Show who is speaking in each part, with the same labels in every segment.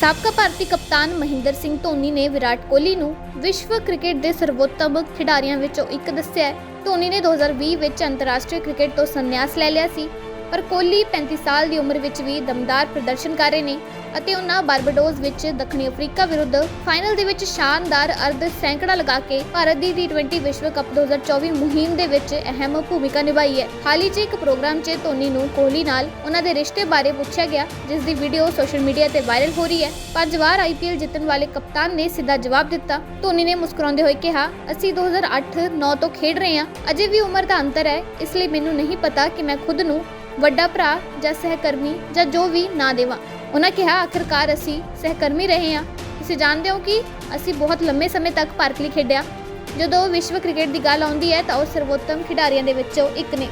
Speaker 1: ਸਾਬਕਾ ਭਾਰਤੀ ਕਪਤਾਨ ਮਹਿੰਦਰ ਸਿੰਘ ਧੋਨੀ ਨੇ ਵਿਰਾਟ ਕੋਹਲੀ ਨੂੰ ਵਿਸ਼ਵ ਕ੍ਰਿਕਟ ਦੇ ਸਰਵੋਤਮ ਖਿਡਾਰੀਆਂ ਵਿੱਚੋਂ ਇੱਕ ਦੱਸਿਆ ਧੋਨੀ ਨੇ 2020 ਵਿੱਚ ਅੰਤਰਰਾਸ਼ਟਰੀ ਕ੍ਰਿਕਟ ਤੋਂ ਸੰਨਿਆਸ ਲੈ ਲਿਆ ਸੀ। ਪਰ ਕੋਹਲੀ 35 ਸਾਲ ਦੀ ਉਮਰ ਵਿੱਚ ਵੀ ਦਮਦਾਰ ਪ੍ਰਦਰਸ਼ਨ ਕਰ ਰਹੇ ਨੇ ਅਤੇ ਉਹਨਾਂ ਬਾਰਬਾਡੋਸ ਵਿੱਚ ਦੱਖਣੀ ਅਫਰੀਕਾ ਵਿਰੁੱਧ ਫਾਈਨਲ ਦੇ ਵਿੱਚ ਸ਼ਾਨਦਾਰ ਅਰਧ ਸੈਂਕੜਾ ਲਗਾ ਕੇ ਭਾਰਤ ਦੀ T20 ਵਿਸ਼ਵ ਕੱਪ 2024 ਮੁਹਿੰਮ ਦੇ ਵਿੱਚ ਅਹਿਮ ਭੂਮਿਕਾ ਨਿਭਾਈ ਹੈ। ਹਾਲ ਹੀ 'ਚ ਇੱਕ ਪ੍ਰੋਗਰਾਮ 'ਚ ਧੋਨੀ ਨੂੰ ਕੋਹਲੀ ਨਾਲ ਉਹਨਾਂ ਦੇ ਰਿਸ਼ਤੇ ਬਾਰੇ ਪੁੱਛਿਆ ਗਿਆ, ਜਿਸ ਦੀ ਵੀਡੀਓ ਸੋਸ਼ਲ ਮੀਡੀਆ ਤੇ ਵਾਇਰਲ ਹੋ ਰਹੀ ਹੈ। ਪੰਜ ਵਾਰ ਆਈਪੀਐਲ ਜਿੱਤਣ ਵਾਲੇ ਕਪਤਾਨ ਨੇ ਸਿੱਧਾ ਜਵਾਬ ਦਿੱਤਾ। ਧੋਨੀ ਨੇ ਮੁਸਕਰਾਉਂਦੇ ਹੋਏ ਕਿਹਾ, ਅਸੀਂ 2008-9 ਤੋਂ ਖੇਡ ਰਹੇ ਹਾਂ। ਅਜੇ ਵੀ ਉਮਰ ਦਾ ਅੰਤਰ ਹੈ, ਇਸ ਲਈ ਮੈਨੂੰ ਨਹੀਂ ਪਤਾ ਕਿ ਮੈਂ ਖੁਦ ਨੂੰ ਵੱਡਾ ਭਰਾ ਜਾਂ ਸਹਿਕਰਮੀ ਜਾਂ ਜੋ ਵੀ ਨਾ ਦੇਵਾਂ। ਉਹਨਾਂ ਕਿਹਾ, ਆਖਰਕਾਰ ਅਸੀਂ ਸਹਿਕਰਮੀ ਰਹੇ ਹਾਂ। ਤੁਸੀਂ ਜਾਣਦੇ ਹੋ ਕਿ ਅਸੀਂ ਬਹੁਤ ਲੰਮੇ ਸਮੇਂ ਤੱਕ ਪਾਰਕ ਲਈ ਖੇਡਿਆ। ਜਦੋਂ ਵਿਸ਼ਵ ਕ੍ਰਿਕਟ ਦੀ ਗੱਲ ਆਉਂਦੀ ਹੈ ਤਾਂ ਉਹ ਸਰਵੋਤਮ ਖਿਡਾਰੀਆਂ ਦੇ ਵਿੱਚੋਂ ਇੱਕ ਨੇ।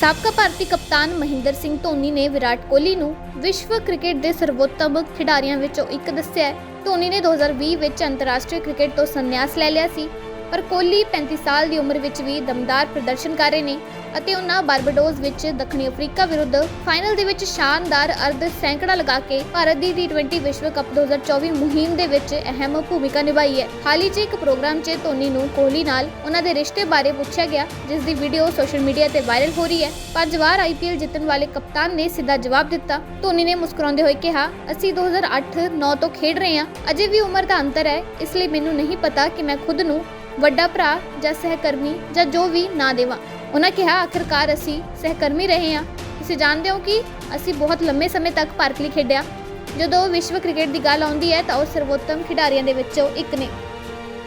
Speaker 1: ਸਾਬਕਾ ਭਾਰਤੀ ਕਪਤਾਨ ਮਹਿੰਦਰ ਸਿੰਘ ਧੋਨੀ ਨੇ ਵਿਰਾਟ ਕੋਹਲੀ ਨੂੰ ਵਿਸ਼ਵ ਕ੍ਰਿਕਟ ਦੇ ਸਰਵੋਤਮ ਖਿਡਾਰੀਆਂ ਵਿੱਚੋਂ ਇੱਕ ਦੱਸਿਆ ਹੈ। ਧੋਨੀ ਨੇ 2020 ਵਿੱਚ ਅੰਤਰਰਾਸ਼ਟਰੀ ਕ੍ਰਿਕਟ ਤੋਂ ਸੰਨਿਆਸ ਲੈ ਲਿਆ ਸੀ। ਪਰ ਕੋਹਲੀ 35 ਸਾਲ ਦੀ ਉਮਰ ਵਿੱਚ ਵੀ ਦਮਦਾਰ ਪ੍ਰਦਰਸ਼ਨ ਕਰ ਰਹੇ ਨੇ ਅਤੇ ਉਹਨਾਂ ਬਾਰਬਾਡੋਸ ਵਿੱਚ ਦੱਖਣੀ ਅਫਰੀਕਾ ਵਿਰੁੱਧ ਫਾਈਨਲ ਦੇ ਵਿੱਚ ਸ਼ਾਨਦਾਰ ਅਰਧ ਸੈਂਕੜਾ ਲਗਾ ਕੇ ਭਾਰਤ ਦੀ T20 ਵਿਸ਼ਵ ਕੱਪ 2024 ਮੁਹਿੰਮ ਦੇ ਵਿੱਚ ਅਹਿਮ ਭੂਮਿਕਾ ਨਿਭਾਈ ਹੈ। ਹਾਲ ਹੀ 'ਚ ਇੱਕ ਪ੍ਰੋਗਰਾਮ 'ਚ ਧੋਨੀ ਨੂੰ ਕੋਹਲੀ ਨਾਲ ਉਹਨਾਂ ਦੇ ਰਿਸ਼ਤੇ ਬਾਰੇ ਪੁੱਛਿਆ ਗਿਆ, ਜਿਸ ਦੀ ਵੀਡੀਓ ਸੋਸ਼ਲ ਮੀਡੀਆ ਤੇ ਵਾਇਰਲ ਹੋ ਰਹੀ ਹੈ। ਪੰਜ ਵਾਰ ਆਈਪੀਐਲ ਜਿੱਤਣ ਵਾਲੇ ਕਪਤਾਨ ਨੇ ਸਿੱਧਾ ਜਵਾਬ ਦਿੱਤਾ। ਧੋਨੀ ਨੇ ਮੁਸਕਰਾਉਂਦੇ ਹੋਏ ਕਿਹਾ, ਅਸੀਂ 2008-9 ਤੋਂ ਖੇਡ ਰਹੇ ਹਾਂ। ਅਜੇ ਵੀ ਉਮਰ ਦਾ ਅੰਤਰ ਹੈ, ਇਸ ਲਈ ਮੈਨੂੰ ਨਹੀਂ ਪਤਾ ਕਿ ਮੈਂ ਖੁਦ ਨੂੰ ਵੱਡਾ ਭਰਾ ਜਾਂ ਸਹਿਕਰਮੀ ਜਾਂ ਜੋ ਵੀ ਨਾ ਦੇਵਾਂ। ਉਹਨਾਂ ਕਿਹਾ, ਆਖਰਕਾਰ ਅਸੀਂ ਸਹਿਕਰਮੀ ਰਹੇ ਹਾਂ। ਤੁਸੀਂ ਜਾਣਦੇ ਹੋ ਕਿ ਅਸੀਂ ਬਹੁਤ ਲੰਮੇ ਸਮੇਂ ਤੱਕ ਭਾਰਤ ਲਈ ਖੇਡਿਆ। ਜਦੋਂ ਵਿਸ਼ਵ ਕ੍ਰਿਕਟ ਦੀ ਗੱਲ ਆਉਂਦੀ ਹੈ ਤਾਂ ਉਹ ਸਰਵੋਤਮ ਖਿਡਾਰੀਆਂ ਦੇ ਵਿੱਚੋਂ ਇੱਕ ਨੇ।